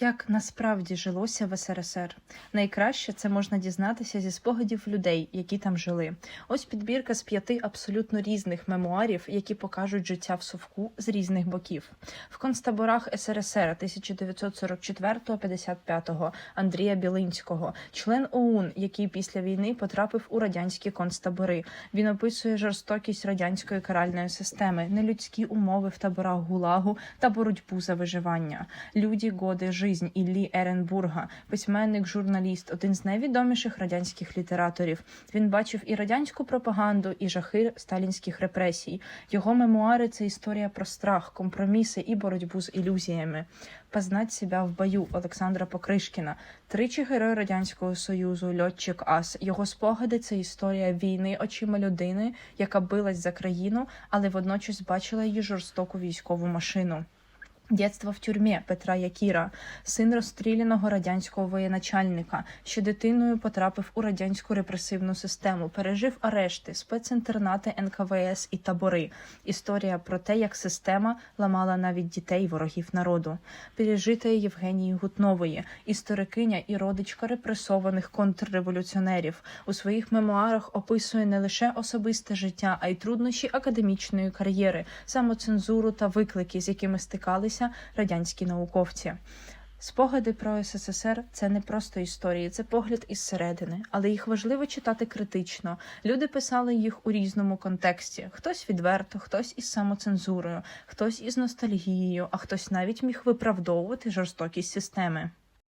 Як насправді жилося в СРСР? Найкраще це можна дізнатися зі спогадів людей, які там жили. Ось підбірка з п'яти абсолютно різних мемуарів, які покажуть життя в совку з різних боків. В концтаборах СРСР 1944-55 Андрія Білинського, член ОУН, який після війни потрапив у радянські концтабори. Він описує жорстокість радянської каральної системи, нелюдські умови в таборах ГУЛАГу та боротьбу за виживання. Люди годи жизнь Іллі Еренбурга, письменник, журналіст, один з найвідоміших радянських літераторів. Він бачив і радянську пропаганду, і жахи сталінських репресій. Його мемуари це історія про страх, компроміси і боротьбу з ілюзіями. Познать себя в бою Олександра Покришкіна, тричі герой радянського союзу, льотчик Ас. Його спогади це історія війни очима людини, яка билась за країну, але водночас бачила її жорстоку військову машину. Дєтство в тюрмі Петра Якіра, син розстріляного радянського воєначальника, що дитиною потрапив у радянську репресивну систему, пережив арешти, спецінтернати НКВС і табори. Історія про те, як система ламала навіть дітей ворогів народу. Пережита Євгенії Гутнової, історикиня і родичка репресованих контрреволюціонерів. У своїх мемуарах описує не лише особисте життя, а й труднощі академічної кар'єри, самоцензуру та виклики, з якими стикалися радянські науковці. Спогади про СССР це не просто історії, це погляд із середини, але їх важливо читати критично. Люди писали їх у різному контексті: хтось відверто, хтось із самоцензурою, хтось із ностальгією, а хтось навіть міг виправдовувати жорстокість системи.